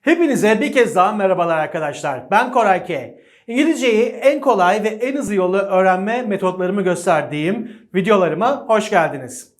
Hepinize bir kez daha merhabalar arkadaşlar. Ben Koray K. İngilizceyi en kolay ve en hızlı yolu öğrenme metotlarımı gösterdiğim videolarıma hoş geldiniz.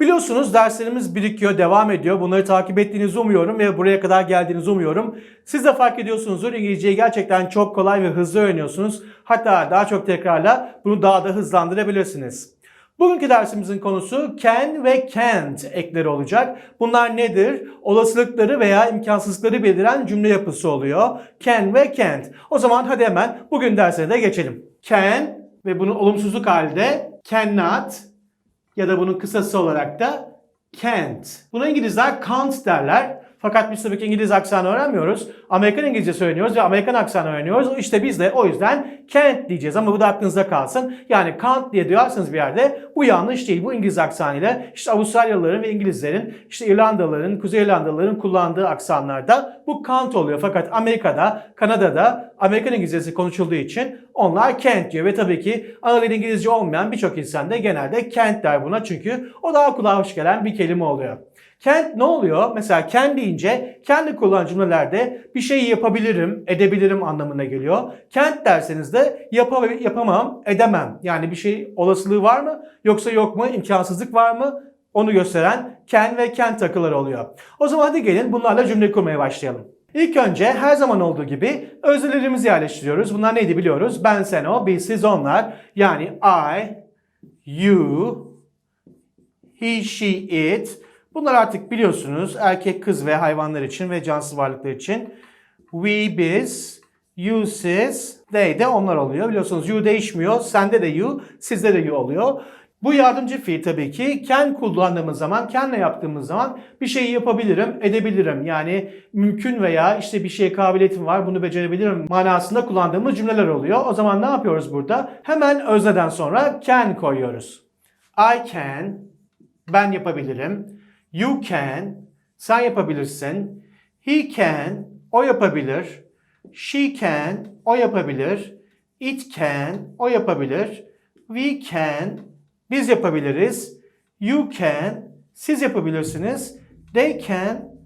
Biliyorsunuz derslerimiz birikiyor, devam ediyor. Bunları takip ettiğinizi umuyorum ve buraya kadar geldiğinizi umuyorum. Siz de fark ediyorsunuzdur İngilizceyi gerçekten çok kolay ve hızlı öğreniyorsunuz. Hatta daha çok tekrarla bunu daha da hızlandırabilirsiniz. Bugünkü dersimizin konusu can ve can't ekleri olacak. Bunlar nedir? Olasılıkları veya imkansızlıkları bildiren cümle yapısı oluyor. Can ve can't. O zaman hadi hemen bugün dersine de geçelim. Can ve bunun olumsuzluk halde cannot ya da bunun kısası olarak da can't. Buna İngilizler can't derler. Fakat biz tabii ki İngiliz aksanı öğrenmiyoruz. Amerikan İngilizce söylüyoruz ve Amerikan aksanı öğreniyoruz. İşte biz de o yüzden can't diyeceğiz ama bu da aklınızda kalsın. Yani can't diye duyarsanız bir yerde bu yanlış değil. Bu İngiliz aksanıyla işte Avustralyalıların ve İngilizlerin, işte İrlandalıların, Kuzey İrlandalıların kullandığı aksanlarda bu can't oluyor. Fakat Amerika'da, Kanada'da Amerikan İngilizcesi konuşulduğu için onlar can't diyor ve tabii ki ana İngilizce olmayan birçok insan da genelde can't der buna çünkü o daha kulağa hoş gelen bir kelime oluyor. Can ne oluyor? Mesela can deyince kendi kullanılan cümlelerde bir şeyi yapabilirim, edebilirim anlamına geliyor. Can't derseniz de yapa- yapamam, edemem. Yani bir şey olasılığı var mı yoksa yok mu, imkansızlık var mı? Onu gösteren can ve can takıları oluyor. O zaman hadi gelin bunlarla cümle kurmaya başlayalım. İlk önce her zaman olduğu gibi öznelerimizi yerleştiriyoruz. Bunlar neydi biliyoruz? Ben, sen, o, biz, siz, onlar. Yani I, you, he, she, it. Bunlar artık biliyorsunuz erkek, kız ve hayvanlar için ve cansız varlıklar için. We, biz, you, siz, they de onlar oluyor. Biliyorsunuz you değişmiyor. Sende de you, sizde de you oluyor. Bu yardımcı fiil tabii ki can kullandığımız zaman, can'le yaptığımız zaman bir şeyi yapabilirim, edebilirim. Yani mümkün veya işte bir şeye kabiliyetim var, bunu becerebilirim manasında kullandığımız cümleler oluyor. O zaman ne yapıyoruz burada? Hemen özneden sonra can koyuyoruz. I can, ben yapabilirim. You can, sen yapabilirsin. He can, o yapabilir. She can, o yapabilir. It can, o yapabilir. We can, biz yapabiliriz. You can, siz yapabilirsiniz. They can,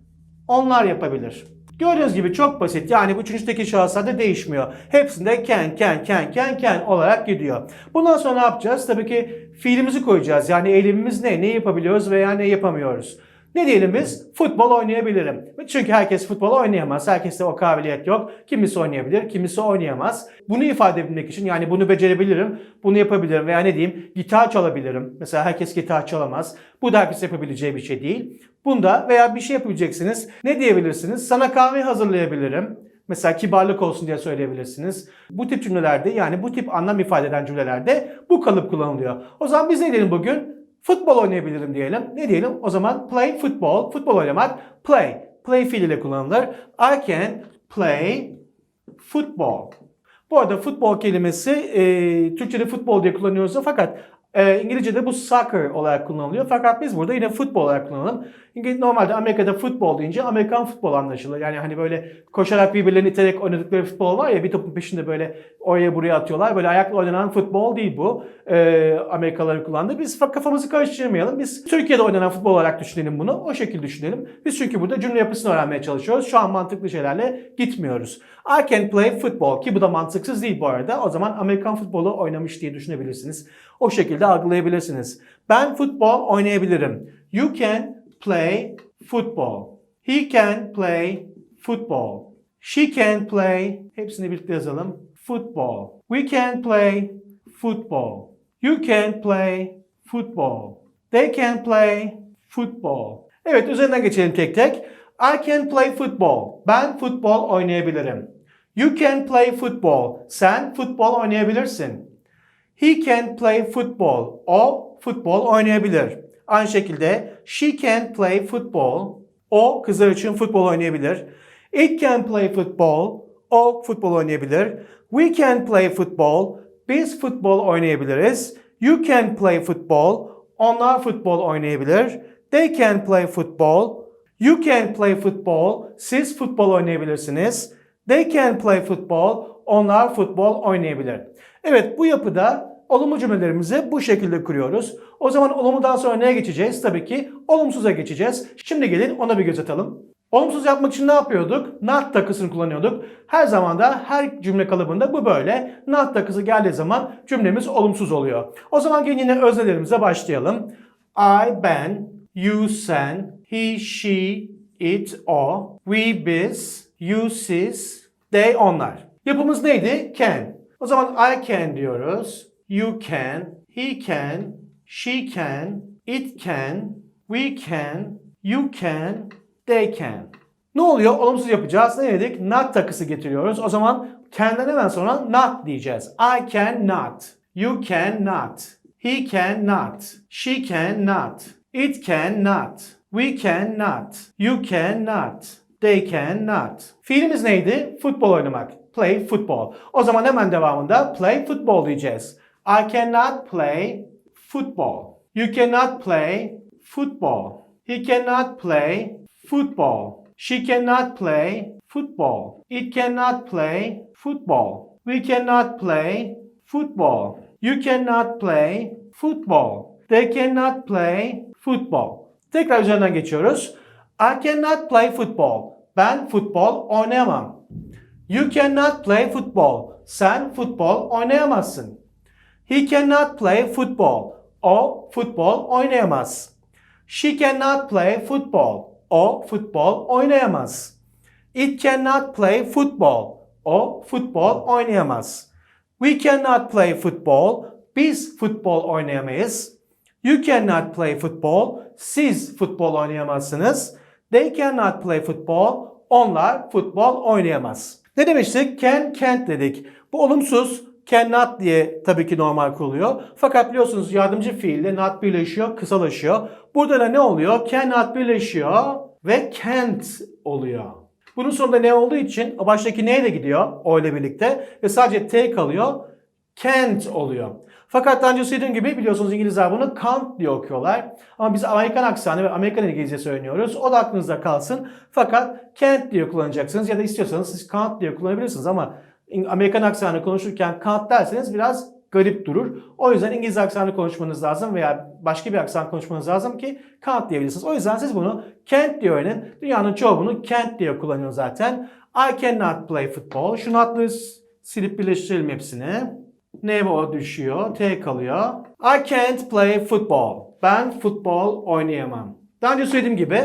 onlar yapabilir. Gördüğünüz gibi çok basit. Yani bu üçüncüdeki şahıslarda değişmiyor. Hepsinde can, can, can, can, can olarak gidiyor. Bundan sonra ne yapacağız? Tabii ki fiilimizi koyacağız. Yani eylemimiz ne? Ne yapabiliyoruz veya ne yapamıyoruz? Ne diyelim biz? Futbol oynayabilirim. Çünkü herkes futbol oynayamaz. Herkeste o kabiliyet yok. Kimisi oynayabilir, kimisi oynayamaz. Bunu ifade edebilmek için yani bunu becerebilirim, bunu yapabilirim veya ne diyeyim gitar çalabilirim. Mesela herkes gitar çalamaz. Bu da herkes yapabileceği bir şey değil. Bunda veya bir şey yapabileceksiniz. Ne diyebilirsiniz? Sana kahve hazırlayabilirim. Mesela kibarlık olsun diye söyleyebilirsiniz. Bu tip cümlelerde yani bu tip anlam ifade eden cümlelerde bu kalıp kullanılıyor. O zaman biz ne diyelim bugün? Futbol oynayabilirim diyelim. Ne diyelim? O zaman play football. Futbol oynamak play. Play fiiliyle kullanılır. I can play football. Bu arada futbol kelimesi e, Türkçe'de futbol diye kullanıyoruz fakat e, İngilizce'de bu soccer olarak kullanılıyor. Fakat biz burada yine futbol olarak kullanalım. İngiliz, normalde Amerika'da futbol deyince Amerikan futbol anlaşılır. Yani hani böyle koşarak birbirlerini iterek oynadıkları futbol var ya bir topun peşinde böyle oraya buraya atıyorlar. Böyle ayakla oynanan futbol değil bu. E, Amerikalıların kullandığı. Biz fa- kafamızı karıştırmayalım. Biz Türkiye'de oynanan futbol olarak düşünelim bunu. O şekilde düşünelim. Biz çünkü burada cümle yapısını öğrenmeye çalışıyoruz. Şu an mantıklı şeylerle gitmiyoruz. I can play football ki bu da mantıksız değil bu arada. O zaman Amerikan futbolu oynamış diye düşünebilirsiniz. O şekilde algılayabilirsiniz. Ben futbol oynayabilirim. You can play football. He can play football. She can play, hepsini birlikte yazalım. Football. We can play football. You can play football. They can play football. Evet üzerinden geçelim tek tek. I can play football. Ben futbol oynayabilirim. You can play football. Sen futbol oynayabilirsin. He can play football. O futbol oynayabilir. Aynı şekilde she can play football. O kızlar için futbol oynayabilir. It can play football. O futbol oynayabilir. We can play football. Biz futbol oynayabiliriz. You can play football. Onlar futbol oynayabilir. They can play football. You can play football. Siz futbol oynayabilirsiniz. They can play football. Onlar futbol oynayabilir. Evet bu yapıda olumlu cümlelerimizi bu şekilde kuruyoruz. O zaman olumludan sonra neye geçeceğiz? Tabii ki olumsuza geçeceğiz. Şimdi gelin ona bir göz atalım. Olumsuz yapmak için ne yapıyorduk? Not takısını kullanıyorduk. Her zaman da her cümle kalıbında bu böyle. Not takısı geldiği zaman cümlemiz olumsuz oluyor. O zaman gelin yine öznelerimize başlayalım. I, ben, you, sen, he, she, it, o, we, biz, you, siz, they, onlar. Yapımız neydi? Can. O zaman I can diyoruz. You can, he can, she can, it can, we can, you can, they can. Ne oluyor? Olumsuz yapacağız. Ne dedik? Not takısı getiriyoruz. O zaman can'den hemen sonra not diyeceğiz. I can not. You can not. He can not. She can not. It can not. We can not. You can not. They can not. Fiilimiz neydi? Futbol oynamak. Play football. O zaman hemen devamında play football diyeceğiz. I cannot play football. You cannot play football. He cannot play football. She cannot play football. It cannot play football. We cannot play football. You cannot play football. They cannot play football. Tekrar üzerinden geçiyoruz. I cannot play football. Ben futbol oynayamam. You cannot play football. Sen futbol oynayamazsın. He cannot play football. O futbol oynayamaz. She cannot play football. O futbol oynayamaz. It cannot play football. O futbol oynayamaz. We cannot play football. Biz futbol oynayamayız. You cannot play football. Siz futbol oynayamazsınız. They cannot play football. Onlar futbol oynayamaz. Ne demiştik? Can, can't dedik. Bu olumsuz cannot diye tabii ki normal kuruluyor. Fakat biliyorsunuz yardımcı fiille not birleşiyor, kısalaşıyor. Burada da ne oluyor? Cannot birleşiyor ve can't oluyor. Bunun sonunda ne olduğu için baştaki ne de gidiyor o ile birlikte ve sadece t kalıyor. Can't oluyor. Fakat daha önce söylediğim gibi biliyorsunuz İngilizler bunu can't diye okuyorlar. Ama biz Amerikan aksanı ve Amerikan İngilizce söylüyoruz. O da aklınızda kalsın. Fakat can't diye kullanacaksınız ya da istiyorsanız siz can't diye kullanabilirsiniz ama Amerikan aksanı konuşurken can't derseniz biraz garip durur. O yüzden İngiliz aksanı konuşmanız lazım veya başka bir aksan konuşmanız lazım ki can't diyebilirsiniz. O yüzden siz bunu can't diye öğrenin. Dünyanın çoğu bunu can't diye kullanıyor zaten. I cannot play football. Şu notları silip birleştirelim hepsini. Ne o düşüyor? T kalıyor. I can't play football. Ben futbol oynayamam. Daha önce söylediğim gibi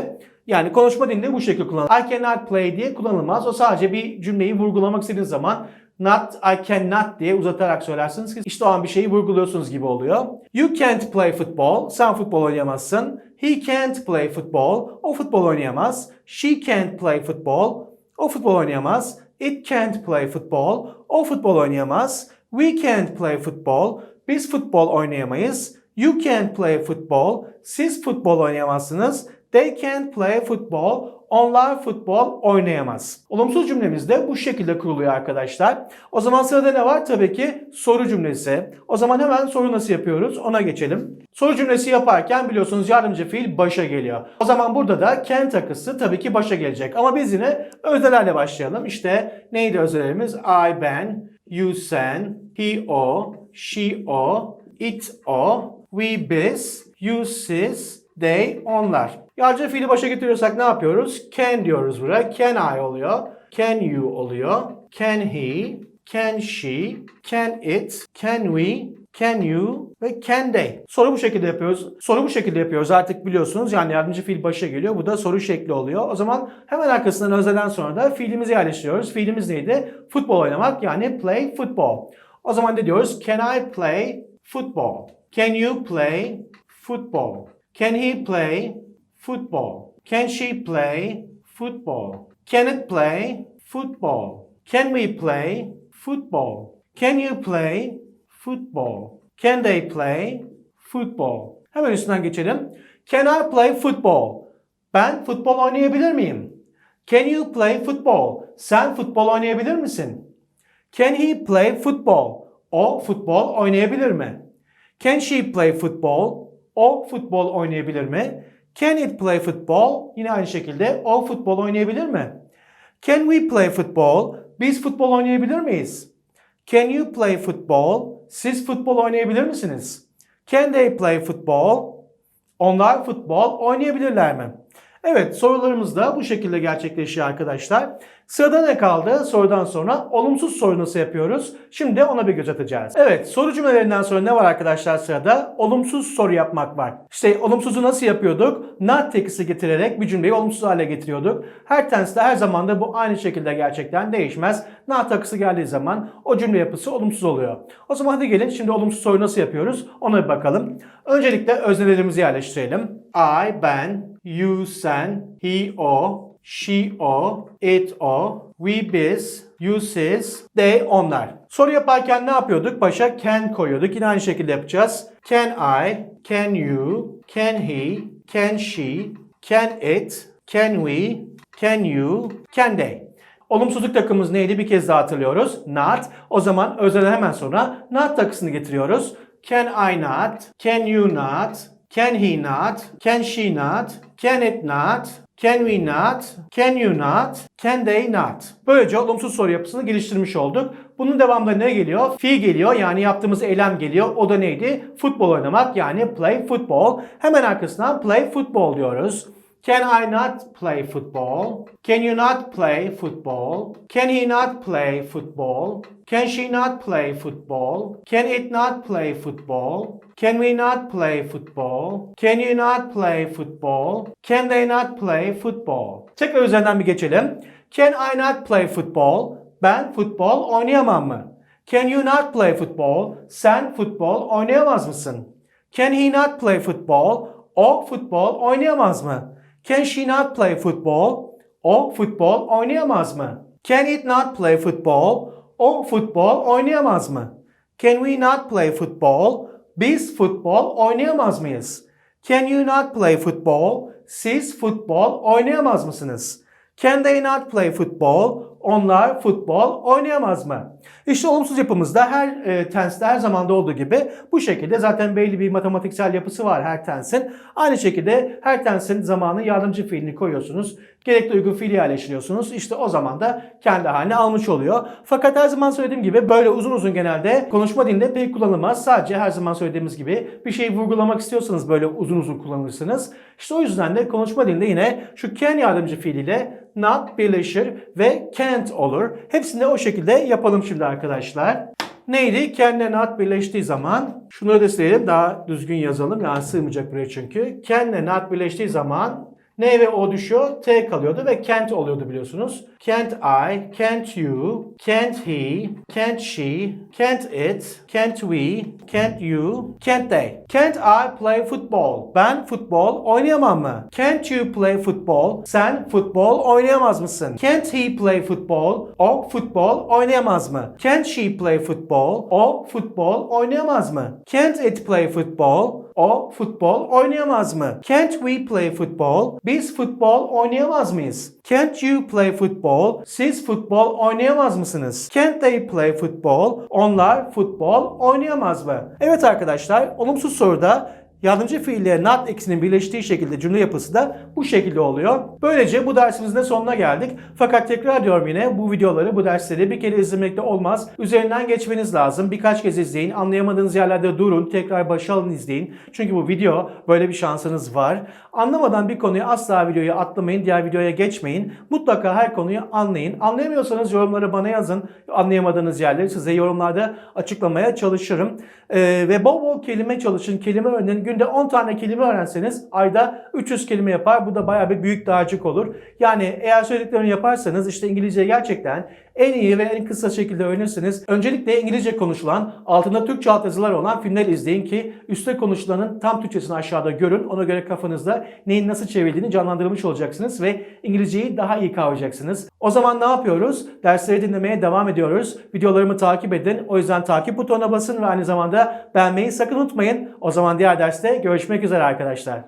yani konuşma dilinde bu şekilde kullanılır. I cannot play diye kullanılmaz. O sadece bir cümleyi vurgulamak istediğiniz zaman not, I cannot diye uzatarak söylersiniz ki işte o an bir şeyi vurguluyorsunuz gibi oluyor. You can't play football. Sen futbol oynayamazsın. He can't play football. O futbol oynayamaz. She can't play football. O futbol oynayamaz. It can't play football. O futbol oynayamaz. We can't play football. Biz futbol oynayamayız. You can't play football. Siz futbol oynayamazsınız. They can't play football. Onlar futbol oynayamaz. Olumsuz cümlemiz de bu şekilde kuruluyor arkadaşlar. O zaman sırada ne var? Tabii ki soru cümlesi. O zaman hemen soru nasıl yapıyoruz? Ona geçelim. Soru cümlesi yaparken biliyorsunuz yardımcı fiil başa geliyor. O zaman burada da can takısı tabii ki başa gelecek. Ama biz yine öznelerle başlayalım. İşte neydi öznelerimiz? I, ben, you, sen, he, o, she, o, it, o, we, biz, you, siz, they, onlar. Yardımcı fiili başa getiriyorsak ne yapıyoruz? Can diyoruz buraya. Can I oluyor. Can you oluyor. Can he, can she, can it, can we, can you ve can they. Soru bu şekilde yapıyoruz. Soru bu şekilde yapıyoruz artık biliyorsunuz. Yani yardımcı fiil başa geliyor. Bu da soru şekli oluyor. O zaman hemen arkasından özelden sonra da fiilimizi yerleştiriyoruz. Fiilimiz neydi? Futbol oynamak yani play football. O zaman ne diyoruz? Can I play football? Can you play football? Can he play football? Can she play football? Can it play football? Can we play football? Can you play football? Can they play football? Hemen üstünden geçelim. Can I play football? Ben futbol oynayabilir miyim? Can you play football? Sen futbol oynayabilir misin? Can he play football? O futbol oynayabilir mi? Can she play football? O futbol oynayabilir mi? Can it play football? Yine aynı şekilde o futbol oynayabilir mi? Can we play football? Biz futbol oynayabilir miyiz? Can you play football? Siz futbol oynayabilir misiniz? Can they play football? Onlar futbol oynayabilirler mi? Evet sorularımız da bu şekilde gerçekleşiyor arkadaşlar. Sırada ne kaldı? Sorudan sonra olumsuz soru nasıl yapıyoruz? Şimdi ona bir göz atacağız. Evet soru cümlelerinden sonra ne var arkadaşlar sırada? Olumsuz soru yapmak var. İşte olumsuzu nasıl yapıyorduk? Not tekisi getirerek bir cümleyi olumsuz hale getiriyorduk. Her tenste her zaman da bu aynı şekilde gerçekten değişmez. Not takısı geldiği zaman o cümle yapısı olumsuz oluyor. O zaman hadi gelin şimdi olumsuz soru nasıl yapıyoruz? Ona bir bakalım. Öncelikle öznelerimizi yerleştirelim. I, ben, you, sen, he, o, she, o, it, o, we, biz, you, siz, they, onlar. Soru yaparken ne yapıyorduk? Başa can koyuyorduk. Yine aynı şekilde yapacağız. Can I, can you, can he, can she, can it, can we, can you, can they. Olumsuzluk takımımız neydi? Bir kez daha hatırlıyoruz. Not. O zaman özelden hemen sonra not takısını getiriyoruz. Can I not? Can you not? Can he not? Can she not? Can it not? Can we not? Can you not? Can they not? Böylece olumsuz soru yapısını geliştirmiş olduk. Bunun devamında ne geliyor? Fiil geliyor yani yaptığımız eylem geliyor. O da neydi? Futbol oynamak yani play football. Hemen arkasından play football diyoruz. Can I not play football? Can you not play football? Can he not play football? Can she not play football? Can it not play football? Can we not play football? Can you not play football? Can they not play football? Tekrar üzerinden bir geçelim. Can I not play football? Ben futbol oynayamam mı? Can you not play football? Sen futbol oynayamaz mısın? Can he not play football? O futbol oynayamaz mı? Can she not play football? O futbol oynayamaz mı? Can it not play football? O futbol oynayamaz mı? Can we not play football? Biz futbol oynayamaz mıyız? Can you not play football? Siz futbol oynayamaz mısınız? Can they not play football? Onlar futbol oynayamaz mı? İşte olumsuz yapımızda her e, tenste her zamanda olduğu gibi bu şekilde zaten belli bir matematiksel yapısı var her tensin. Aynı şekilde her tensin zamanı yardımcı fiilini koyuyorsunuz. Gerekli uygun fiili yerleştiriyorsunuz. İşte o zaman da kendi haline almış oluyor. Fakat her zaman söylediğim gibi böyle uzun uzun genelde konuşma dilinde pek kullanılmaz. Sadece her zaman söylediğimiz gibi bir şeyi vurgulamak istiyorsanız böyle uzun uzun kullanırsınız. İşte o yüzden de konuşma dilinde yine şu can yardımcı fiiliyle not birleşir ve can't olur. Hepsini de o şekilde yapalım şimdi arkadaşlar. Neydi? Can'le not birleştiği zaman şunu da silelim daha düzgün yazalım. Yani sığmayacak buraya çünkü. Can'le not birleştiği zaman N ve O düşüyor, T kalıyordu ve can't oluyordu biliyorsunuz. Can't I, can't you, can't he, can't she, can't it, can't we, can't you, can't they. Can't I play football? Ben futbol oynayamam mı? Can't you play football? Sen futbol oynayamaz mısın? Can't he play football? O futbol oynayamaz mı? Can't she play football? O futbol oynayamaz mı? Can't it play football? O futbol oynayamaz mı? Can't we play football? Biz futbol oynayamaz mıyız? Can't you play football? Siz futbol oynayamaz mısınız? Can't they play football? Onlar futbol oynayamaz mı? Evet arkadaşlar, olumsuz soruda Yardımcı fiille not eksinin birleştiği şekilde cümle yapısı da bu şekilde oluyor. Böylece bu dersimizin de sonuna geldik. Fakat tekrar diyorum yine bu videoları, bu dersleri bir kere izlemekte olmaz. Üzerinden geçmeniz lazım. Birkaç kez izleyin. Anlayamadığınız yerlerde durun. Tekrar başa alın izleyin. Çünkü bu video böyle bir şansınız var. Anlamadan bir konuyu asla videoyu atlamayın. Diğer videoya geçmeyin. Mutlaka her konuyu anlayın. Anlayamıyorsanız yorumları bana yazın. Anlayamadığınız yerleri size yorumlarda açıklamaya çalışırım. Ee, ve bol bol kelime çalışın. Kelime öğrenin. Günde 10 tane kelime öğrenseniz ayda 300 kelime yapar. Bu da bayağı bir büyük dağcık olur. Yani eğer söylediklerimi yaparsanız işte İngilizce gerçekten en iyi ve en kısa şekilde öğrenirsiniz. Öncelikle İngilizce konuşulan, altında Türkçe altyazılar olan filmler izleyin ki üstte konuşulanın tam Türkçesini aşağıda görün. Ona göre kafanızda neyin nasıl çevrildiğini canlandırmış olacaksınız ve İngilizceyi daha iyi kavrayacaksınız. O zaman ne yapıyoruz? Dersleri dinlemeye devam ediyoruz. Videolarımı takip edin. O yüzden takip butonuna basın ve aynı zamanda beğenmeyi sakın unutmayın. O zaman diğer derste görüşmek üzere arkadaşlar.